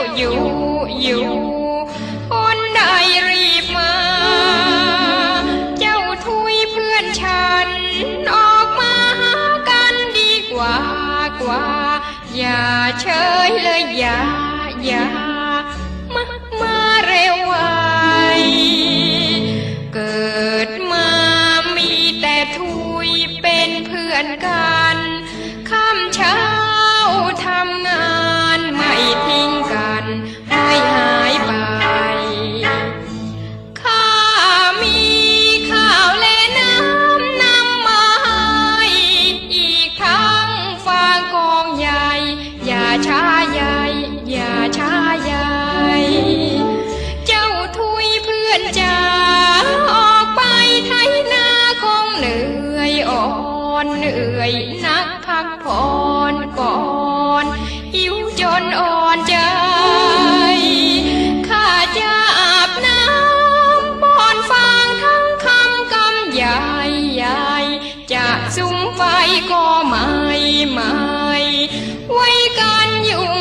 าอยู่อยู่คนได้รีบมา เจ้าทุยเพื่อนฉัน ออกมาหากันดีกว่ากว่า อย่าเฉยเลยอย่าอย่ามามาเร็วไวเกิดมามีแต่ทุยเป็นเพื่อนกัน ยาช้าใหญ่อย่าช้าใหญ่เจ้าทุยเพื่อนจ๋าออกไปไถนาคงเหนื่อยอ่อนเหนื่อยนักพักผ่อนก่อนหิวจนอ่อนใจข้าจะอาบน้ำป้อนฟางทั้งคำกำใหญ่ใหญ่จะสุมไฟก็ไม่ไม่ กั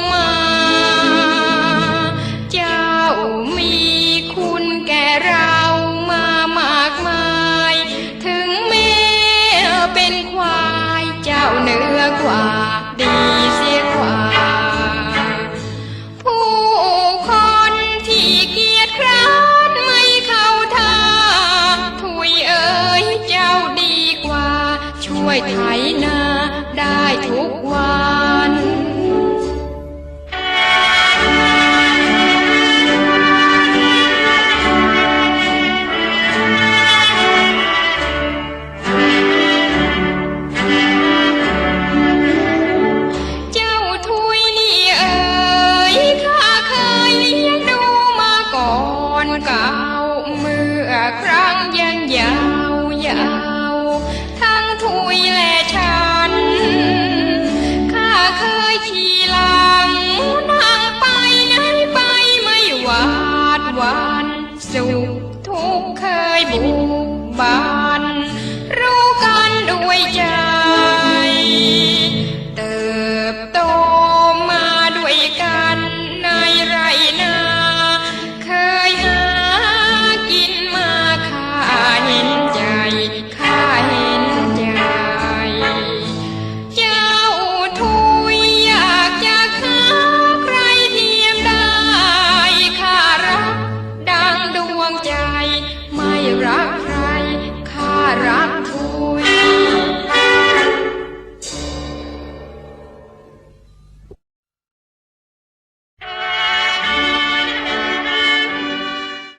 ขี่หลังนางไปไหนไปไม่หวาดหวานสุขทุกข์เคยบุกบา